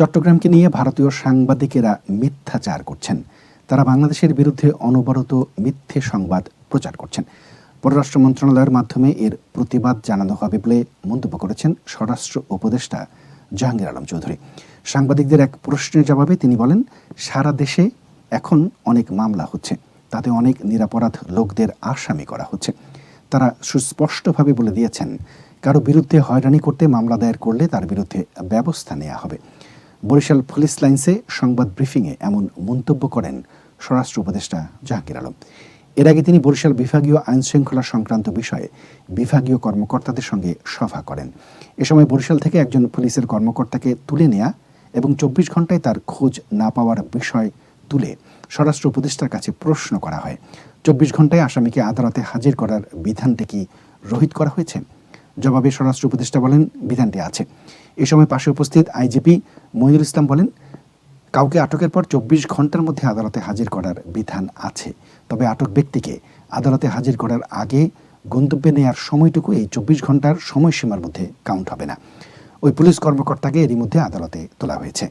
চট্টগ্রামকে নিয়ে ভারতীয় সাংবাদিকেরা মিথ্যাচার করছেন। তারা বাংলাদেশের বিরুদ্ধে অনবরত মিথ্যে সংবাদ প্রচার করছেন। পররাষ্ট্র মন্ত্রণালয়ের মাধ্যমে এর প্রতিবাদ জানানো হবে বলে মন্তব্য করেছেন স্বরাষ্ট্র উপদেষ্টা জাহাঙ্গীর আলম চৌধুরী। সাংবাদিকদের এক প্রশ্নের জবাবে তিনি বলেন, সারা দেশে এখন অনেক মামলা হচ্ছে। তাতে অনেক নিরাপরাধ লোকদের আসামি করা হচ্ছে। তারা সুস্পষ্টভাবে বলে দিয়েছেন, কারও বিরুদ্ধে হয়রানি করতে মামলা দায়ের করলে তার বিরুদ্ধে ব্যবস্থা নেওয়া হবে। বরিশাল পুলিশ লাইন্সে সংবাদ ব্রিফিংয়ে এমন মন্তব্য করেন স্বরাষ্ট্র উপদেষ্টা জাহাঙ্গীর আলম। এর আগে তিনি বরিশাল বিভাগীয় আইন শৃঙ্খলা সংক্রান্ত বিষয়ে বিভাগীয় কর্মকর্তাদের সঙ্গে সভা করেন। এ সময় বরিশাল থেকে একজন পুলিশের কর্মকর্তাকে তুলে নেয়া এবং চব্বিশ ঘন্টায় তার খোঁজ না পাওয়ার বিষয় তুলে স্বরাষ্ট্র উপদেষ্টার কাছে প্রশ্ন করা হয়। চব্বিশ ঘন্টায় আসামিকে আদালতে হাজির করার বিধানটি কি রহিত করা হয়েছে? জবাবে স্বরাষ্ট্র উপদেষ্টা বলেন, বিধানটি আছে। এ সময় পাশে উপস্থিত আইজিপি মহিদুল ইসলাম বলেন, কাউকে আটকের পর চব্বিশ ঘণ্টার মধ্যে আদালতে হাজির করার বিধান আছে। তবে আটক ব্যক্তিকে আদালতে হাজির করার আগে গন্তব্যে নেয়ার সময়টুকু এই চব্বিশ ঘণ্টার সময়সীমার মধ্যে কাউন্ট হবে না। ওই পুলিশ কর্মকর্তাকে এরই মধ্যে আদালতে তোলা হয়েছে।